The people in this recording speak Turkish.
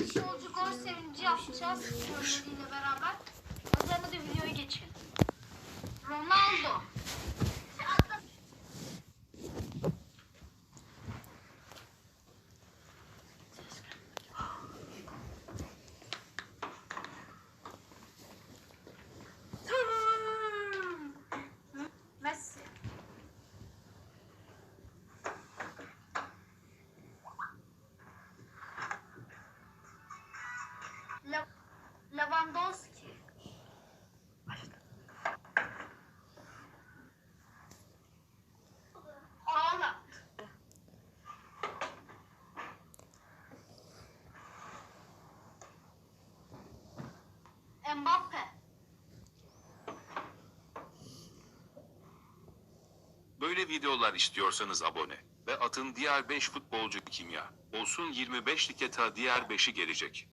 Futbolcu gol sevinci yapacağız goleriyle beraber. Lewandowski. Haaland. Mbappe. Böyle videolar istiyorsanız abone ve atın diğer 5 futbolcu kimya. Olsun 25 like ta diğer 5'i gelecek.